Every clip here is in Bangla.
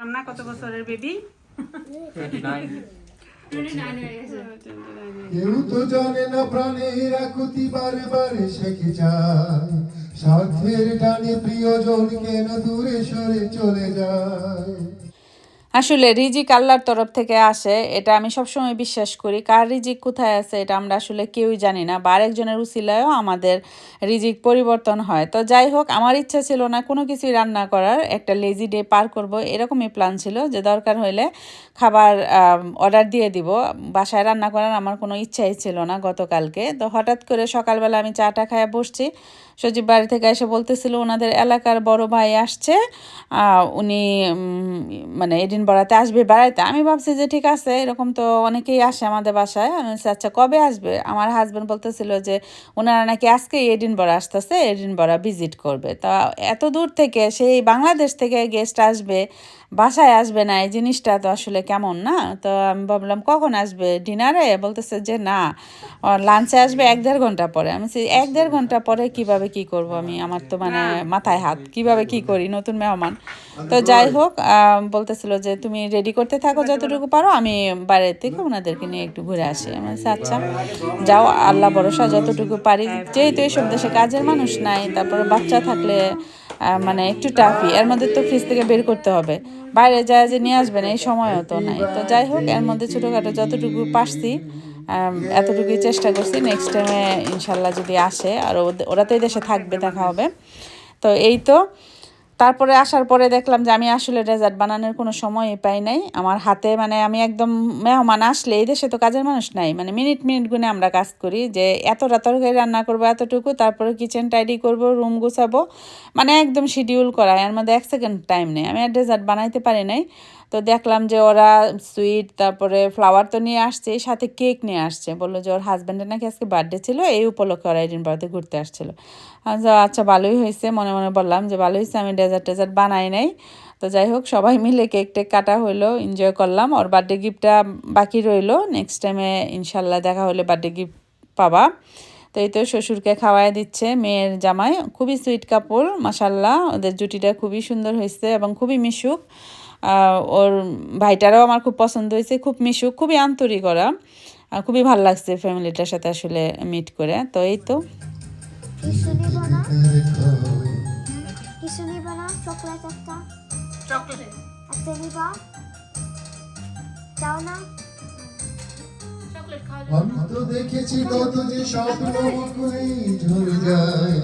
রান্না কত বছরের বেবি কেউ তো জানে না প্রাণের আকুতি বারে বারে শেখে যায় স্বার্থের টানে প্রিয়জন কেন দূরে সরে চলে যায়? আসলে রিজিক আল্লাহর তরফ থেকে আসে এটা আমি সবসময় বিশ্বাস করি। কার রিজিক কোথায় আছে এটা আমরা আসলে কেউই জানি না বা আরেকজনের উসিলায়ও আমাদের রিজিক পরিবর্তন হয়। তো যাই হোক আমার ইচ্ছা ছিল না কোনো কিছুই রান্না করার একটা লেজি ডে পার করব এরকমই প্ল্যান ছিল যে দরকার হলে খাবার অর্ডার দিয়ে দিব। বাসায় রান্না করার আমার কোনো ইচ্ছাই ছিল না গতকালকে। তো হঠাৎ করে সকালবেলা আমি চাটা খায় বসছি। সজীব বাড়ি থেকে এসে বলতেছিল ওনাদের এলাকার বড় ভাই আসছে। উনি মানে উম, মানে বেড়াতে আসবে বেড়াতে আমি ভাবছি যে ঠিক আছে এরকম তো অনেকেই আসে আমাদের বাসায়। আমি বলছি, আচ্ছা কবে আসবে? আমার হাজব্যান্ড বলতেছিল যে ওনারা নাকি আজকে এডিনবরা আসতেছে এডিনবরা ভিজিট করবে। তা এত দূর থেকে সেই বাংলাদেশ থেকে গেস্ট আসবে বাসায় আসবে না এই জিনিসটা তো আসলে কেমন না? তো আমি ভাবলাম কখন আসবে? ডিনারে বলতেছে যে না লাঞ্চে আসবে এক দেড় ঘণ্টা পরে। আমি বলছি, এক দেড় ঘণ্টা পরে কীভাবে কি করব আমি? আমার তো মানে মাথায় হাত কীভাবে কি করি? নতুন মেহমান। তো যাই হোক বলতেছিল যে তুমি রেডি করতে থাকো যতটুকু পারো আমি বাইরের থেকে ওনাদেরকে নিয়ে একটু ঘুরে আসি। আমি আচ্ছা যাও আল্লাহ ভরসা যতটুকু পারি। যেহেতু এইসব দেশে কাজের মানুষ নাই তারপরে বাচ্চা থাকলে মানে একটু টাফি এর মধ্যে তো ফ্রিজ থেকে বের করতে হবে। বাইরে যায় যে নিয়ে আসবেন এই সময়ও তো নাই। তো যাই হোক, এর মধ্যে ছোটোখাটো যতটুকু পারছি এতটুকুই চেষ্টা করছি। নেক্সট টাইমে ইনশাল্লাহ যদি আসে, আর ওরা তো এই দেশে থাকবে, দেখা হবে। তো এই তো তারপরে আসার পরে দেখলাম যে আমি আসলে ডেজার্ট বানানোর কোনো সময় পাই নাই। আমার হাতে মানে আমি একদম মেহমান আসলে এই দেশে তো কাজের মানুষ নাই। মানে মিনিট মিনিট গুনে আমরা কাজ করি যে এতটা তরকারি রান্না করব এতটুকু, তারপরে কিচেন টাইডি করব রুম গুছাবো। মানে একদম শিডিউল করা এর মধ্যে এক সেকেন্ড টাইম নেই। আমি আর ডেজার্ট বানাইতে পারি নাই। তো দেখলাম যে ওরা সুইট, তারপরে ফ্লাওয়ার তো নিয়ে আসছে, সাথে কেক নিয়ে আসছে। বলল যে ওর হাজব্যান্ডের নাকি আজকে বার্থডে ছিল, এই উপলক্ষে ওরা এডিনবারাতে ঘুরতে আসছিল। আচ্ছা ভালোই হয়েছে। মনে মনে বললাম যে, ভালোই হয়েছে, আমি ডেজার্ট টেজার্ট বানাই নাই। তো যাই হোক, সবাই মিলে কেক টেক কাটা হইল এনজয় করলাম। ওর বার্থডে গিফটটা বাকি রইল। নেক্সট টাইমে ইনশাল্লাহ দেখা হলে বার্থডে গিফট পাবা। তো এই তো শ্বশুরকে খাওয়াই দিচ্ছে মেয়ের জামাই। খুবই সুইট কাপড় মাসাল্লাহ ওদের জুটিটা খুবই সুন্দর হয়েছে এবং খুবই মিশুক। ওর ভাইটারও আমার খুব পছন্দ হয়েছে খুব মিশুক খুবই আন্তরিক ওরা আর খুবই ভালো লাগছে ফ্যামিলিটার সাথে আসলে মিট করে তো এই তো। দেখেছি কত যে স্বপ্ন ঝরে যায়।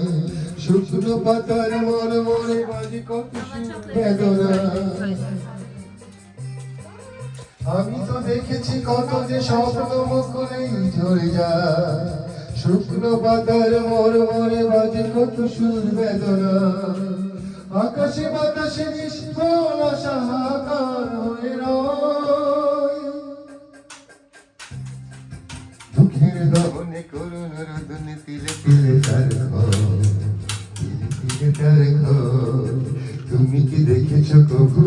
শুকনো পাতার মনে মনে বাজে কত বেদনা। আমি তো দেখেছি কত যে স্বপ্ন মুখেই ঝরে যায়। শুকনো পাতার মনে মনে বাজে কত সুর বেদনা। আকাশে বাতাসে নিষ্ফল আশা হাহাকার হয়ে রয়। দুঃখের দহনে করুণ রোদনে তিলে তিলে তার তিলে তিলে তার তুমি কি দেখেছ কবু?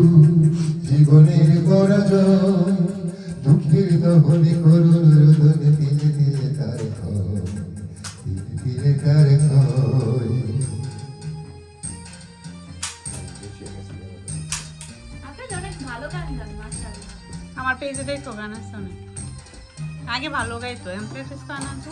জীবনের পরাজয় দুঃখের দহনে করুণ রোদনে তিলে তিলে তার তিলে তিলে তার ঘর আপনি অনেক ভালো গান গান মাশাআল্লাহ। আমার পেজে দেখো গান আছে অনেক। আগে ভালো গাইতো প্র্যাকটিস গান আছে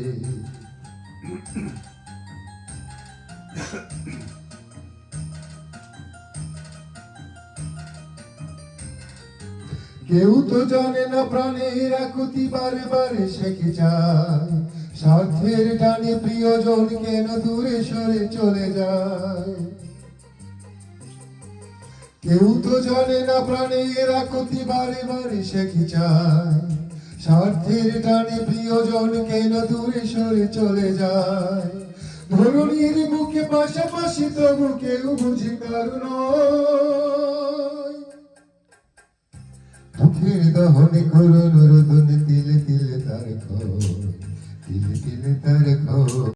কেউ তো জানে না প্রাণের আকুতি বারে বারে শেখে যায় স্বার্থের টানে প্রিয়জন কেন দূরে সরে চলে যায়? কেউ তো জানে না প্রাণের আকুতি বারে বারে শেখে যায় স্বার্থের টানে প্রিয়জন কেন দূরে সরে চলে যায়? ধরণীর মুখে পাশাপাশি তবু কেউ বুঝি কারণ দুঃখের দহনে করুন রোদনে তিলে তিলে তার ঘর দিল দিল তার খোঁজ